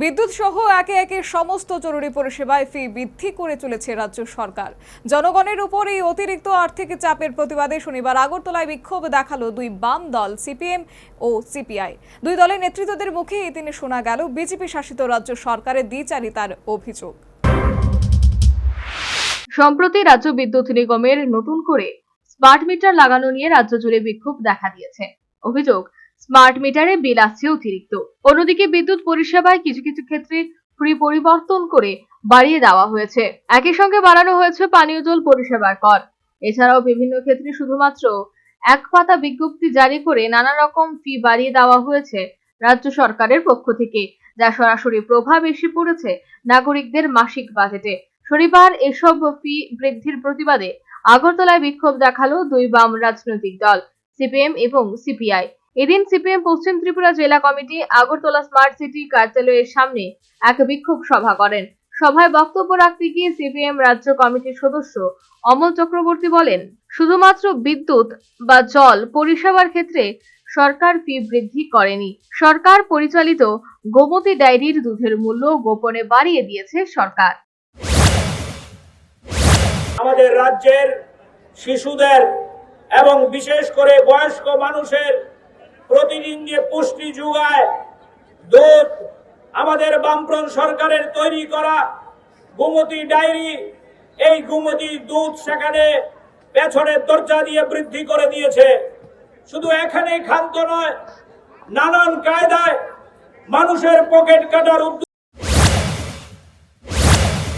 বিদ্যুৎ সহ একে একে সমস্ত জরুরি পরিষেবায় ফি বৃদ্ধি করে চলেছে রাজ্য সরকার। জনগণের উপর এই অতিরিক্ত আর্থিক চাপের প্রতিবাদে শনিবার আগরতলায় বিক্ষোভ দেখাল দুই বাম দল, সিপিএম ও সিপিআই। দুই দলের নেতৃত্বদের মুখে দিনে শোনা গেল বিজেপি শাসিত রাজ্য সরকারের দ্বিচারিতার অভিযোগ। সম্প্রতি রাজ্য বিদ্যুৎ নিগমের নতুন করে স্মার্ট মিটার লাগানো নিয়ে রাজ্য জুড়ে বিক্ষোভ দেখা দিয়েছে। অভিযোগ স্মার্ট মিটারে বিল আসছে অতিরিক্ত। অন্যদিকে বিদ্যুৎ পরিষেবায় কিছু কিছু ক্ষেত্রে ফ্রি পরিবর্তন করে বাড়িয়ে দেওয়া হয়েছে। একই সঙ্গে বাড়ানো হয়েছে পানীয় জল পরিষেবার কর। এছাড়াও বিভিন্ন ক্ষেত্রে শুধুমাত্র এক পাতা বিজ্ঞপ্তি জারি করে নানা রকম ফি বাড়িয়ে দেওয়া হয়েছে রাজ্য সরকারের পক্ষ থেকে, যা সরাসরি প্রভাব এসে পড়েছে নাগরিকদের মাসিক বাজেটে। শনিবার এসব ফি বৃদ্ধির প্রতিবাদে আগরতলায় বিক্ষোভ দেখাল দুই বাম রাজনৈতিক দল, সিপিএম এবং সিপিআই। এদিন সিপিএম, পশ্চিম ত্রিপুরা জেলা কমিটি আগরতলা স্মার্ট সিটি কার্যালয়ের সামনে এক বিক্ষোভ সভা করেন। সভায় বক্তব্য রাখতে গিয়ে সিপিএম রাজ্য কমিটির সদস্য অমল চক্রবর্তী বলেন, শুধুমাত্র বিদ্যুৎ বা জল পরিষেবার ক্ষেত্রে সরকার ফি বৃদ্ধি করেনি। সরকার পরিচালিত গোমতী ডায়েরির দুধের মূল্য গোপনে বাড়িয়ে দিয়েছে সরকার। আমাদের রাজ্যের শিশুদের এবং বিশেষ করে বয়স্ক মানুষের প্রতিদিন যে পুষ্টি যোগায়, দুধ আমাদের বামপ্রন সরকারের তৈরি করা গুমতি ডায়েরি, এই গুমতি দুধ সেখানে পেছনের দরজা দিয়ে বৃদ্ধি করে দিয়েছে। শুধু এখানেই ক্ষান্ত নয়, নানান কায়দায় মানুষের পকেট কাটার উদ্যোগ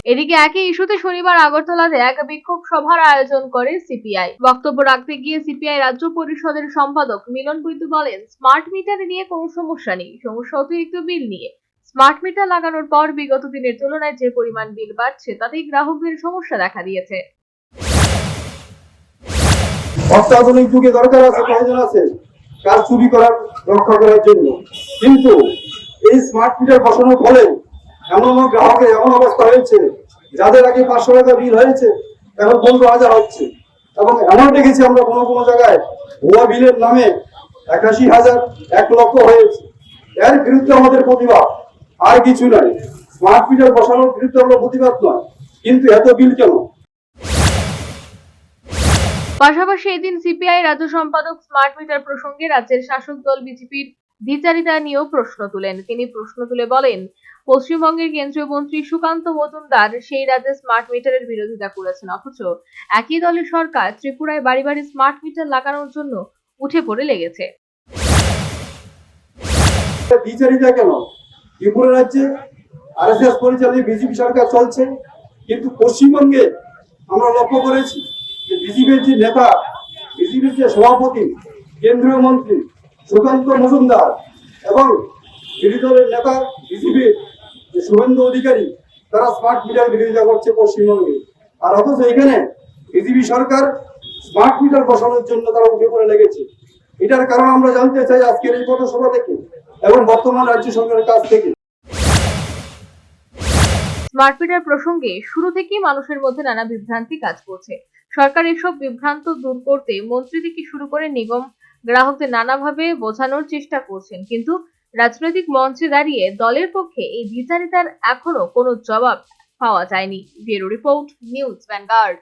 এদিকে একই ইস্যুতে শনিবার আগরতলাতে এক বিক্ষোভ সভার আয়োজন করে সিপিআই। বক্তব্য রাখতে গিয়ে সিপিআই রাজ্য পরিষদের সম্পাদক মিলন বৈদ্য বলেন স্মার্ট মিটার নিয়ে কোনো সমস্যা নেই, সমস্যা অতিরিক্ত বিল নিয়ে। স্মার্ট মিটার লাগানোর পর বিগত দিনের তুলনায় যে পরিমাণ বিল বাড়ছে, তাতেই গ্রাহকদের সমস্যা দেখা দিয়েছে। অত্যাধুনিক যুগে দরকার আছে, প্রয়োজন আছে কাজ চুরি করার, রক্ষা করার জন্য। কিন্তু এই স্মার্ট মিটার বসানোর ফলে এমন এমন গ্রাহকের এমন অবস্থা হয়েছে, যাদের আগে পাঁচশো টাকা বিল হয়েছে, এখন পনেরো হাজার হচ্ছে। এবং এমন দেখেছি আমরা কোনো কোনো জায়গায়, ভুয়া বিলের নামে একাশি হাজার এক লক্ষ হয়েছে। এর বিরুদ্ধে আমাদের প্রতিবাদ, আর কিছু নয়। স্মার্ট মিটার বসানোর বিরুদ্ধে আমরা প্রতিবাদ নয়। কিন্তু এত বিল কেন? পাশাপাশি এদিন সিপিআই রাজ্য সম্পাদক স্মার্ট মিটার প্রসঙ্গে রাজ্যের শাসক দল বিজেপির দ্বিচারিতা নিয়েও প্রশ্ন তুলেন। তিনি প্রশ্ন তুলে বলেন পশ্চিমবঙ্গের কেন্দ্রীয় মন্ত্রী সুকান্ত মজুমদার সেই রাজ্যে স্মার্ট মিটারের বিরোধিতা করেছেন। অথচ একই দলের সরকার ত্রিপুরায় বাড়ি বাড়ি স্মার্ট মিটার লাগানোর জন্য উঠে পড়ে লেগেছে। বিচারিতা কেন? ত্রিপুরা রাজ্যে আরএসএস পরিচালিত বিজেপি সরকার চলছে, কিন্তু পশ্চিমবঙ্গে আমরা লক্ষ্য করেছি যে বিজেপির যে নেতা, বিজেপির যে সভাপতি, কেন্দ্রীয় মন্ত্রী সুকান্ত মজুমদার এবং বিরোধী দলের নেতা, বিজেপির যে শুভেন্দু অধিকারী, তারা স্মার্ট মিটার বিরোধিতা করছে পশ্চিমবঙ্গে। আর অথচ এখানে বিজেপি সরকার স্মার্ট মিটার বসানোর জন্য তারা উঠে পড়ে লেগেছে। এটার কারণ আমরা জানতে চাই আজকের এই পথসভা থেকে এবং বর্তমান রাজ্য সরকারের কাছ থেকে। স্মার্ট মিটার প্রসঙ্গে শুরু থেকেই মানুষের মধ্যে নানা বিভ্রান্তি কাজ করছে। সরকার এসব বিভ্রান্ত দূর করতে মন্ত্রী থেকে শুরু করে নিগম গ্রাহকদের নানাভাবে বোঝানোর চেষ্টা করছেন। কিন্তু রাজনৈতিক মঞ্চে দাঁড়িয়ে দলের পক্ষে এই বিচারিতার এখনও কোনো জবাব পাওয়া যায়নি। Bureau report, news vanguard.